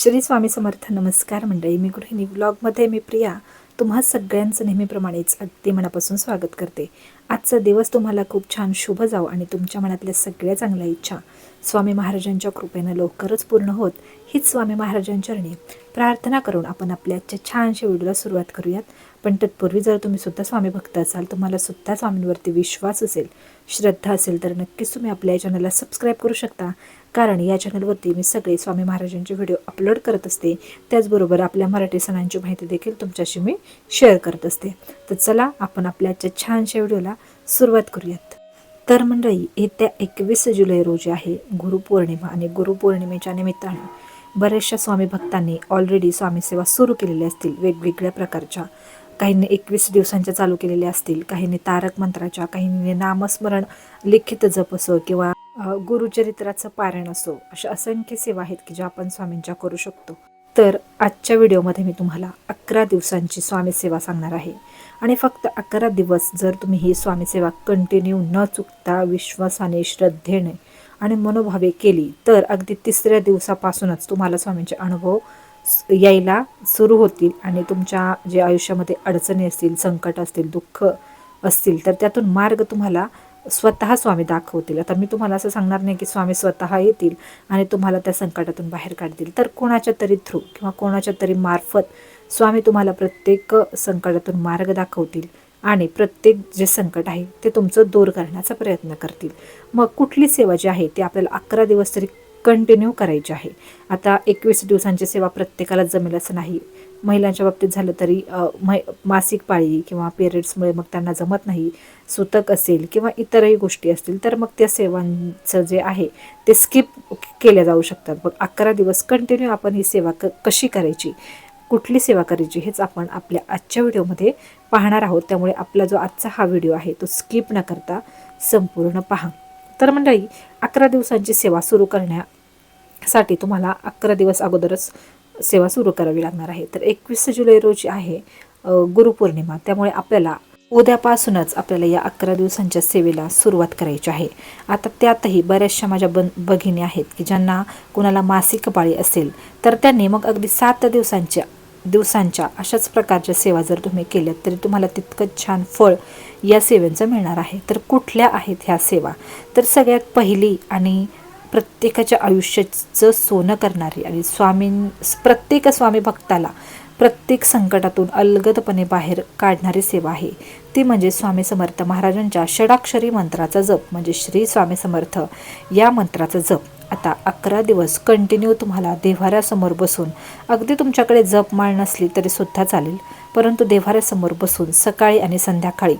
श्री स्वामी समर्थ. नमस्कार मंडळी मी गृहिणी ब्लॉगमध्ये मी प्रिया. तुम्हा सगळ्यांचं नेहमीप्रमाणेच अगदी मनापासून स्वागत करते. आजचा दिवस तुम्हाला खूप छान शुभ जावो आणि तुमच्या मनातल्या सगळ्या चांगल्या इच्छा स्वामी महाराजांच्या कृपेनं लवकरच पूर्ण होत हीच स्वामी महाराजांचरणी प्रार्थना करून आपण आपल्या आजच्या छानशा व्हिडिओला सुरुवात करूयात. पण तत्पूर्वी जर तुम्ही सुद्धा स्वामी भक्त असाल तुम्हाला सुद्धा स्वामींवरती विश्वास असेल श्रद्धा असेल तर नक्कीच तुम्ही आपल्या चॅनलला सबस्क्राईब करू शकता. कारण या चॅनलवरती मी सगळे स्वामी महाराजांचे व्हिडिओ अपलोड करत असते. त्याचबरोबर आपल्या मराठी सणांची माहिती देखील तुमच्याशी मी शेअर करत असते. तर चला आपण आपल्या आजच्या छानशा व्हिडिओला सुरुवात करूयात. तर मंडळी येत्या एकवीस जुलै रोजी आहे गुरुपौर्णिमा आणि गुरुपौर्णिमेच्या निमित्ताने बऱ्याचशा स्वामी भक्तांनी ऑलरेडी स्वामी सेवा सुरू केलेल्या असतील वेगवेगळ्या प्रकारच्या. काहींनी एकवीस दिवसांच्या चालू केलेल्या असतील काहींनी तारक मंत्राच्या काहींनी नामस्मरण लिखित जप असो किंवा गुरुचरित्राचं पारायण असो अशा असंख्य सेवा आहेत की ज्या आपण स्वामींच्या करू शकतो. तर आजच्या व्हिडिओमध्ये मी तुम्हाला अकरा दिवसांची स्वामी सेवा सांगणार आहे. आणि फक्त अकरा दिवस जर तुम्ही ही स्वामी सेवा कंटिन्यू न चुकता विश्वासाने श्रद्धेने आणि मनोभावे केली तर अगदी तिसऱ्या दिवसापासूनच तुम्हाला स्वामींचे अनुभव यायला सुरू होतील आणि तुमच्या जे आयुष्यामध्ये अडचणी असतील संकट असतील दुःख असतील तर त्यातून मार्ग तुम्हाला स्वतः स्वामी दाखवतील. आता मी तुम्हाला असं सांगणार नाही की स्वामी स्वतः येतील आणि तुम्हाला त्या संकटातून बाहेर काढतील. तर कोणाच्या तरी थ्रू किंवा कोणाच्या तरी मार्फत स्वामी तुम्हाला प्रत्येक संकटातून मार्ग दाखवतील आणि प्रत्येक जे संकट आहे ते तुमचं दूर करण्याचा प्रयत्न करतील. मग कुठली सेवा जी आहे ती आपल्याला अकरा दिवस तरी कंटिन्यू करायची आहे. आता एकवीस दिवसांची सेवा प्रत्येकाला जमेल असं नाही. महिलांच्या बाबतीत झालं तरी मै मासिक पाळी किंवा पिरियड्समुळे मग त्यांना जमत नाही सुतक असेल किंवा इतरही गोष्टी असतील तर मग त्या सेवांचं जे आहे ते स्किप केल्या जाऊ शकतात. मग अकरा दिवस कंटिन्यू आपण ही सेवा क कशी करायची कुठली सेवा करायची हेच आपण आपल्या आजच्या व्हिडिओमध्ये पाहणार आहोत. त्यामुळे आपला जो आजचा हा व्हिडिओ आहे तो स्किप न करता संपूर्ण पहा. तर मंडळी अकरा दिवसांची सेवा सुरू करण्यासाठी तुम्हाला अकरा दिवस अगोदरच सेवा सुरू करावी लागणार आहे. तर एकवीस जुलै रोजी आहे गुरुपौर्णिमा. त्यामुळे आपल्याला उद्यापासूनच आपल्याला या अकरा दिवसांच्या सेवेला सुरुवात करायची आहे. आता त्यातही बऱ्याचशा माझ्या बन भगिनी आहेत की ज्यांना कुणाला मासिक पाळी असेल तर त्यांनी मग अगदी सात दिवसांच्या दिवसांच्या अशाच प्रकारच्या सेवा जर तुम्ही केल्यात तरी तुम्हाला तितकंच छान फळ या सेवेचं मिळणार आहे. तर कुठल्या आहेत ह्या सेवा? तर सगळ्यात पहिली आणि प्रत्येकाच्या आयुष्याचं सोनं करणारी आणि स्वामीं प्रत्येक स्वामी भक्ताला प्रत्येक संकटातून अलगदपणे बाहेर काढणारी सेवा आहे. ती म्हणजे स्वामी समर्थ महाराजांच्या षडाक्षरी मंत्राचा जप म्हणजे श्री स्वामी समर्थ या मंत्राचा जप. आता अकरा दिवस कंटिन्यू तुम्हाला देव्हाऱ्यासमोर बसून अगदी तुमच्याकडे जप माळ नसली तरी सुद्धा चालेल परंतु देव्हाऱ्यासमोर बसून सकाळी आणि संध्याकाळी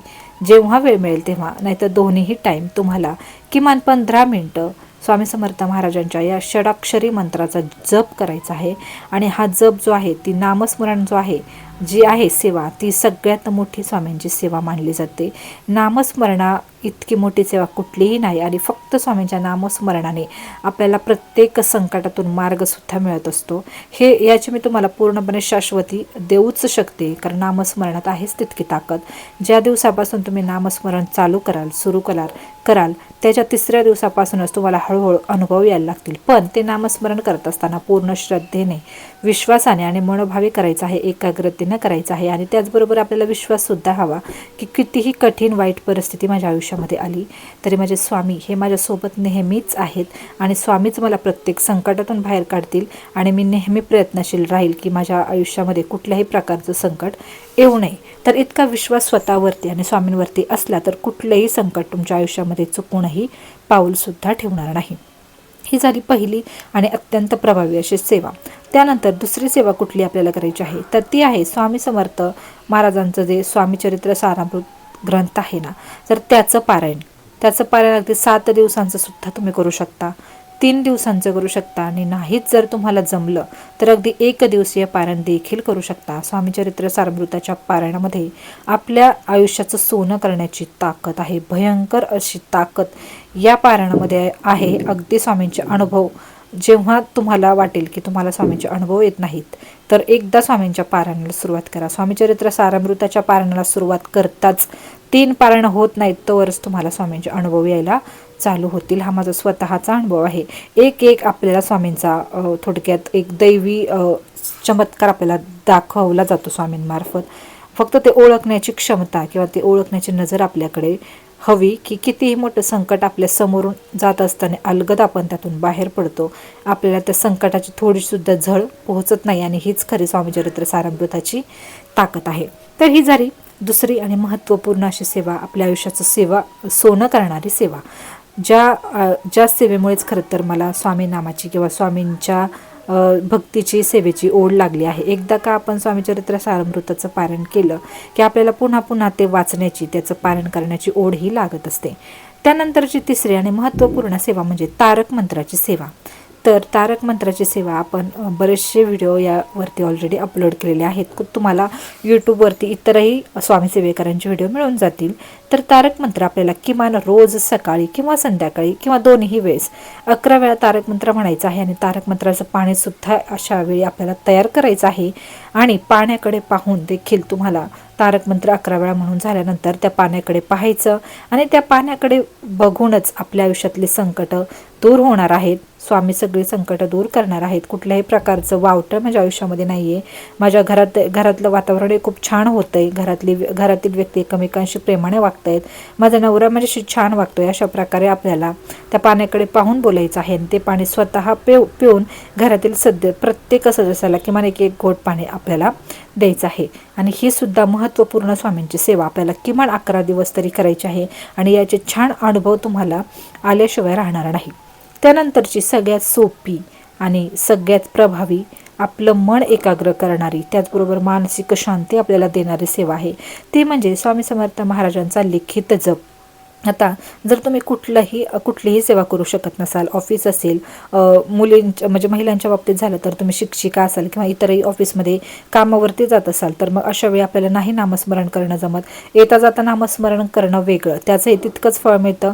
जेव्हा वेळ मिळेल तेव्हा नाहीतर दोन्हीही टाईम तुम्हाला किमान पंधरा मिनटं स्वामी समर्थ महाराजांच्या या षडाक्षरी मंत्राचा जप करायचा आहे. आणि हा जप जो आहे ती नामस्मरण जो आहे जी आहे सेवा ती सगळ्यात मोठी स्वामींची सेवा मानली जाते. नामस्मरणा इतकी मोठी सेवा कुठलीही नाही आणि फक्त स्वामींच्या नामस्मरणाने आपल्याला प्रत्येक संकटातून मार्गसुद्धा मिळत असतो. हे याची मी तुम्हाला पूर्णपणे शाश्वती देऊच शकते कारण नामस्मरणात आहेच तितकी ताकद. ज्या दिवसापासून तुम्ही नामस्मरण चालू कराल सुरू कराल कराल त्याच्या तिसऱ्या दिवसापासूनच तुम्हाला हळूहळू अनुभव यायला लागतील. पण ते नामस्मरण करत असताना पूर्ण श्रद्धेने विश्वासाने आणि मनोभावी करायचं आहे एकाग्रतेनं करायचं आहे. आणि त्याचबरोबर आपल्याला विश्वाससुद्धा हवा की कितीही कठीण वाईट परिस्थिती माझ्या आयुष्यामध्ये आली तरी माझे स्वामी हे माझ्यासोबत नेहमीच आहेत. आणि स्वामीच मला प्रत्येक संकटातून बाहेर काढतील आणि मी नेहमी प्रयत्नशील राहील की माझ्या आयुष्यामध्ये कुठल्याही प्रकारचं संकट येऊ नये. तर इतका विश्वास स्वतःवरती आणि स्वामींवरती असला तर कुठलंही संकट तुमच्या आयुष्यामध्ये चुकूनही पाऊलसुद्धा ठेवणार नाही. ही झाली पहिली आणि अत्यंत प्रभावी अशी सेवा. त्यानंतर दुसरी सेवा कुठली आपल्याला करायची आहे? तर ती आहे स्वामी समर्थ महाराजांचं जे स्वामीचरित्र सारामृत ग्रंथ आहे ना तर त्याचं पारायण. त्याचं पारायण अगदी सात दिवसांचं सुद्धा तुम्ही करू शकता. तीन दिवसांचं करू शकता आणि नाहीच जर तुम्हाला जमलं तर अगदी एक दिवसीय पारायण देखील करू शकता. स्वामीचरित्र सारमृताच्या पारायणामध्ये आपल्या आयुष्याचं सोनं करण्याची ताकद आहे. भयंकर अशी ताकद या पारायणामध्ये आहे अगदी स्वामींचे अनुभव. जेव्हा तुम्हाला वाटेल की तुम्हाला स्वामींचे अनुभव येत नाहीत तर एकदा स्वामींच्या पारायणाला सुरुवात करा. स्वामीचरित्र सारामृताच्या पारायणाला सुरुवात करताच तीन पारायण होत नाहीत तोवरच तुम्हाला स्वामींचे अनुभव यायला चालू होतील. हा माझा स्वतःचा अनुभव आहे. एक एक आपल्याला स्वामींचा थोडक्यात एक दैवी चमत्कार आपल्याला दाखवला जातो स्वामींमार्फत. फक्त ते ओळखण्याची क्षमता किंवा ते ओळखण्याची नजर आपल्याकडे हवी की कितीही मोठं संकट आपल्या समोरून जात असताना अलगद आपण त्यातून बाहेर पडतो. आपल्याला त्या संकटाची थोडीसुद्धा झळ पोहोचत नाही आणि हीच खरी स्वामी चरित्र सारामृताची ताकद आहे. तर ही झाली दुसरी आणि महत्त्वपूर्ण अशी सेवा आपल्या आयुष्याचं सेवा सोनं करणारी सेवा ज्या ज्या सेवेमुळेच खरं तर मला स्वामी नामाची किंवा स्वामींच्या भक्तीची सेवेची ओढ लागली आहे. एकदा का आपण स्वामीचरित्र सारमृताचं पारण केलं की आपल्याला पुन्हा पुन्हा ते वाचण्याची त्याचं पारण करण्याची ओढ ही लागत असते. त्यानंतरची तिसरी आणि महत्त्वपूर्ण सेवा म्हणजे तारक मंत्राची सेवा. तर तारक मंत्राची सेवा आपण बरेचसे व्हिडिओ यावरती ऑलरेडी अपलोड केलेले आहेत. तुम्हाला यूट्यूबवरती इतरही स्वामी सेवेकरांचे व्हिडिओ मिळून जातील. तर तारक मंत्र आपल्याला किमान रोज सकाळी किंवा संध्याकाळी किंवा दोन्ही वेळेस अकरा वेळा तारक मंत्र म्हणायचं आहे आणि तारक मंत्राचं पाणीसुद्धा अशा वेळी आपल्याला तयार करायचं आहे. आणि पाण्याकडे पाहून देखील तुम्हाला तारक मंत्र अकरा वेळा म्हणून झाल्यानंतर त्या पाण्याकडे पाहायचं आणि त्या पाण्याकडे बघूनच आपल्या आयुष्यातले संकट दूर होणार आहेत. स्वामी सगळी संकट दूर करणार आहेत. कुठल्याही प्रकारचं वावटं माझ्या आयुष्यामध्ये नाही आहे माझ्या घरात घरातलं वातावरण हे खूप छान होतं आहे घरातली घरातील व्यक्ती एकमेकांशी प्रेमाने वागत आहेत माझा नवरा माझ्याशी छान वागतो आहे अशा प्रकारे आपल्याला त्या पाण्याकडे पाहून बोलायचं आहे. आणि ते पाणी स्वतः पिऊ पिऊन घरातील सद्य प्रत्येक सदस्याला किमान एक एक घोट पाणी आपल्याला द्यायचं आहे. आणि ही सुद्धा महत्त्वपूर्ण स्वामींची सेवा आपल्याला किमान अकरा दिवस तरी करायची आहे आणि याचे छान अनुभव तुम्हाला आल्याशिवाय राहणार नाही. त्यानंतरची सगळ्यात सोपी आणि सगळ्यात प्रभावी आपलं मन एकाग्र करणारी त्याचबरोबर मानसिक शांती आपल्याला देणारी सेवा आहे. ती म्हणजे स्वामी समर्थ महाराजांचा लिखित जप. आता जर तुम्ही कुठलंही कुठलीही सेवा करू शकत नसाल ऑफिस असेल मुलींच्या म्हणजे महिलांच्या बाबतीत झालं तर तुम्ही शिक्षिका असाल किंवा इतरही ऑफिसमध्ये कामावरती जात असाल तर मग अशा वेळी आपल्याला नाही नामस्मरण करणं जमत. येता जाता नामस्मरण करणं वेगळं. त्याचंही तितकंच फळ मिळतं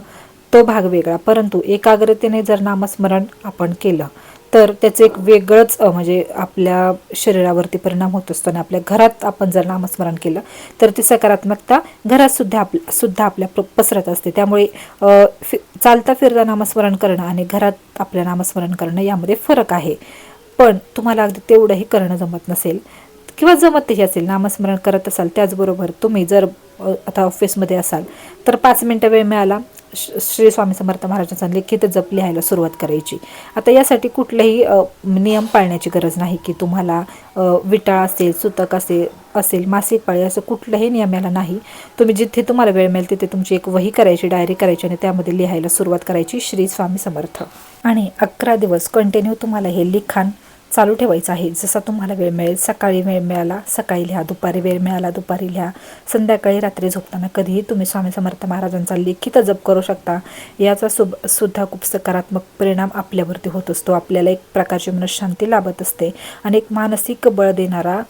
तो भाग वेगळा. परंतु एकाग्रतेने जर नामस्मरण आपण केलं तर त्याचं एक वेगळंच म्हणजे आपल्या शरीरावरती परिणाम होत असतो आणि आपल्या घरात आपण जर नामस्मरण केलं तर ती सकारात्मकता घरात सुद्धा आप सुद्धा आपल्या पसरत असते. त्यामुळे फि चालता फिरता नामस्मरण करणं आणि घरात आपल्या नामस्मरण करणं यामध्ये फरक आहे. पण तुम्हाला अगदी तेवढंही करणं जमत नसेल किंवा जमतही असेल नामस्मरण करत असाल त्याचबरोबर तुम्ही जर आता ऑफिसमध्ये असाल तर पाच मिनटं वेळ मिळाला श- श्री स्वामी समर्थ महाराजांचा लिखित जप लिहायला सुरुवात करायची. आता यासाठी कुठलेही नियम पाळण्याची गरज नाही की तुम्हाला विटाळ असेल सुतक असेल असेल मासिक पाळी असं कुठलंही नियम याला नाही. तुम्ही जिथे तुम्हाला वेळ मिळेल तिथे तुमची एक वही करायची डायरी करायची आणि त्यामध्ये लिहायला सुरुवात करायची श्री स्वामी समर्थ. आणि अकरा दिवस कंटिन्यू तुम्हाला हे लिखाण चालू ठेवायचं आहे. जसा तुम्हाला वेळ मिळेल सकाळी वेळ मिळाला सकाळी लिहा दुपारी वेळ मिळाला दुपारी लिहा. संध्याकाळी रात्री झोपताना कधीही तुम्ही स्वामी समर्थ महाराजांचा लिखित जप करू शकता. याचा सुब सुद्धा खूप सकारात्मक परिणाम आपल्यावरती होत असतो. आपल्याला एक प्रकारची मनशांती लाभत असते. आणि एक मानसिक बळ देणारा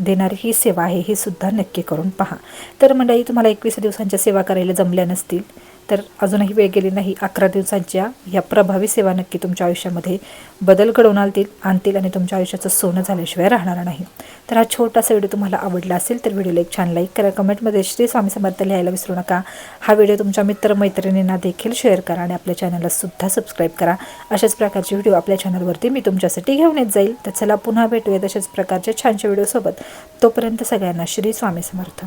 देणारी ही सेवा आहे ही सुद्धा नक्की करून पहा. तर मंडळी तुम्हाला एकवीस दिवसांच्या सेवा करायला जमल्या नसतील तर अजूनही वेळ गेली नाही. अकरा दिवसांच्या या प्रभावी सेवा नक्की तुमच्या आयुष्यामध्ये बदल घडवून आणतील आणतील आणि तुमच्या आयुष्याचं सोनं झाल्याशिवाय राहणार नाही. तर हा छोटासा व्हिडिओ तुम्हाला आवडला असेल तर व्हिडिओला एक छान लाईक करा. कमेंटमध्ये श्री स्वामी समर्थ लिहायला विसरू नका. हा व्हिडिओ तुमच्या मित्रमैत्रिणींना देखील शेअर करा आणि आपल्या चॅनलला सुद्धा सबस्क्राईब करा. अशाच प्रकारचे व्हिडिओ आपल्या चॅनलवरती मी तुमच्यासाठी घेऊन येत जाईल. तर चला पुन्हा भेटूया तशाच प्रकारच्या छानशा व्हिडिओसोबत. तोपर्यंत सगळ्यांना श्री स्वामी समर्थ.